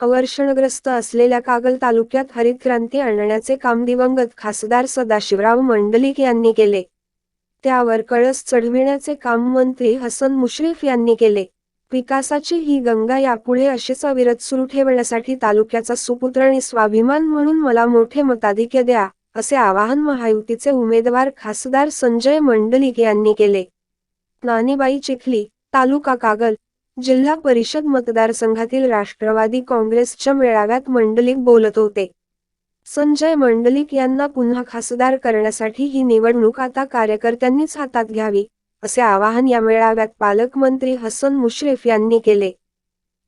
अवर्षणग्रस्त असलेल्या कागल तालुक्यात हरित क्रांती आणण्याचे काम दिवंगत खासदार सदाशिवराव मंडलिक यांनी केले. त्यावर कळस चढविण्याचे काम मंत्री हसन मुश्रीफ यांनी केले. विकासाची ही गंगा यापुढे अशीच अविरत सुरू ठेवण्यासाठी तालुक्याचा सुपुत्र आणि स्वाभिमान म्हणून मला मोठे मताधिक्य द्या असे आवाहन महायुतीचे उमेदवार खासदार संजय मंडलिक यांनी केले. नानीबाई चिखली तालुका कागल जिल्हा परिषद मतदारसंघातील राष्ट्रवादी काँग्रेसच्या मेळाव्यात मंडलिक बोलत होते. संजय मंडलिक यांना पुन्हा खासदार करण्यासाठी ही निवडणूक आता कार्यकर्त्यांनीच हातात घ्यावी असे आवाहन या मेळाव्यात पालकमंत्री हसन मुश्रीफ यांनी केले.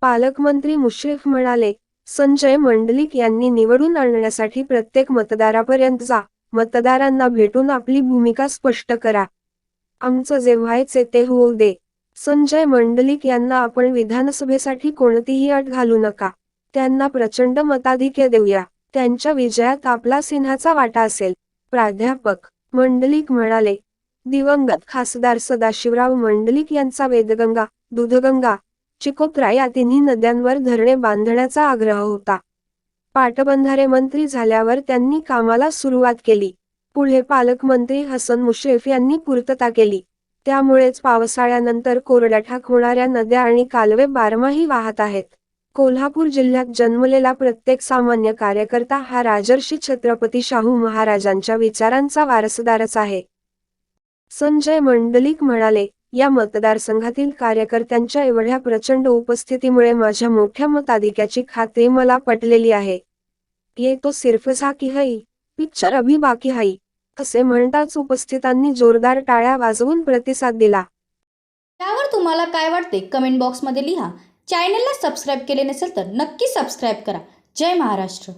पालकमंत्री मुश्रीफ म्हणाले संजय मंडलिक यांनी निवडून आणण्यासाठी प्रत्येक मतदारापर्यंत जा मतदारांना भेटून आपली भूमिका स्पष्ट करा. आमचं जे व्हायचे ते होऊ दे. संजय मंडलिक यांना आपण विधानसभेसाठी कोणतीही अट घालू नका. त्यांना प्रचंड मताधिक्य देऊया. त्यांच्या विजयात आपला सिन्हाचा वाटा असेल. प्राध्यापक मंडलिक म्हणाले दिवंगत खासदार सदाशिवराव मंडलिक यांचा वेदगंगा दूधगंगा चिकोत्रा या तिन्ही नद्यांवर धरणे बांधण्याचा आग्रह होता. पाटबंधारे मंत्री झाल्यावर त्यांनी कामाला सुरुवात केली. पुढे पालकमंत्री हसन मुश्रीफ यांनी पूर्तता केली. त्यामुळेच पावसाळ्यानंतर कोरड्याठाक होणाऱ्या नद्या आणि कालवे बारमाही वाहत आहेत. कोल्हापूर जिल्ह्यात जन्मलेला प्रत्येक सामान्य कार्यकर्ता हा राजर्षी छत्रपती शाहू महाराजांच्या विचारांचा वारसदारच आहे. संजय मंडलिक म्हणाले या मतदारसंघातील कार्यकर्त्यांच्या एवढ्या प्रचंड उपस्थितीमुळे माझ्या मोठ्या मताधिक्याची खात्री मला पटलेली आहे. ये तो सिर्फ साकी हई पिक्चर अभी बाकी हई असे म्हणताच उपस्थितांनी जोरदार टाळ्या वाजवून प्रतिसाद दिला. त्यावर तुम्हाला काय वाटते? कमेंट बॉक्समध्ये लिहा. चॅनलला सबस्क्राईब केले नसेल तर नक्की सबस्क्राईब करा. जय महाराष्ट्र.